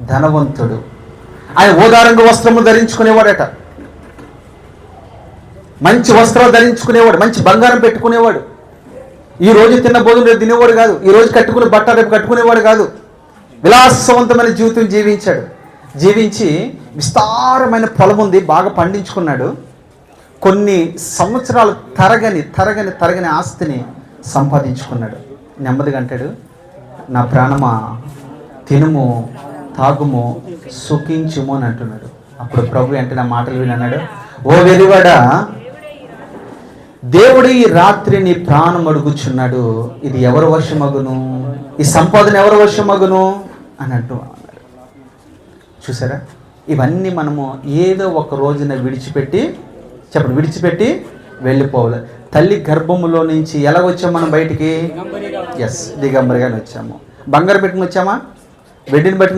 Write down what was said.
ధనవంతుడు. ఆయన ఓదారంగ వస్త్రము ధరించుకునేవాడట. మంచి వస్త్రాలు ధరించుకునేవాడు మంచి బంగారం పెట్టుకునేవాడు. ఈ రోజు తిన్న భోజనం రేపు తినేవాడు కాదు ఈ రోజు కట్టుకునే బట్ట రేపు కట్టుకునేవాడు కాదు. విలాసవంతమైన జీవితం జీవించాడు. జీవించి విస్తారమైన పొలం ఉంది బాగా పండించుకున్నాడు. కొన్ని సంవత్సరాలు తరగని తరగని తరగని ఆస్తిని సంపాదించుకున్నాడు. నెమ్మదిగా అంటాడు నా ప్రాణమా తినుము తాగుము సుఖించుము అని అంటున్నాడు. అప్పుడు ప్రభు అంటే నా మాటలు విని అన్నాడు ఓ వెలివాడా దేవుడు ఈ రాత్రి నీ ప్రాణం అడుగుచున్నాడు. ఇది ఎవరు వర్షమగును ఈ సంపాదన ఎవరు వర్షమగును అని అంటూ అన్నాడు. చూసారా? ఇవన్నీ మనము ఏదో ఒక రోజున విడిచిపెట్టి చెప్పండి విడిచిపెట్టి వెళ్ళిపోవాలి. తల్లి గర్భములో నుంచి ఎలా వచ్చాం మనం బయటికి? ఎస్ దిగంబరిగానే వచ్చాము. బంగారు పెట్టుకుని వచ్చామా? వెడ్డిని బట్టి